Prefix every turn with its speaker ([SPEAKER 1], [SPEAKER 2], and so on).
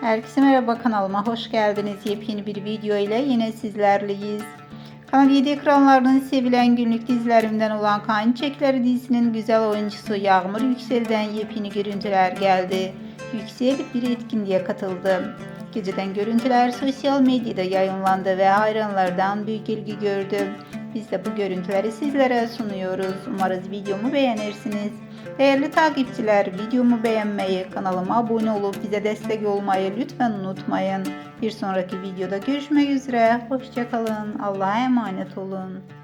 [SPEAKER 1] Herkese merhaba kanalıma hoş geldiniz. Yepyeni bir video ile yine sizlerleyiz. Kanal 7 ekranlarının sevilen günlük dizilerimden olan Kan Çiçekleri dizisinin güzel oyuncusu Yağmur Yüksel'den yepyeni görüntüler geldi. Yüksel bir etkinliğe katıldı. Geceden görüntüler sosyal medyada yayınlandı ve hayranlardan büyük ilgi gördü. Biz de bu görüntüleri sizlere sunuyoruz. Umarız videomu beğenirsiniz. Değerli takipçiler videomu beğenmeyi, kanalıma abone olup bize destek olmayı lütfen unutmayın. Bir sonraki videoda görüşmek üzere. Hoşçakalın. Allah'a emanet olun.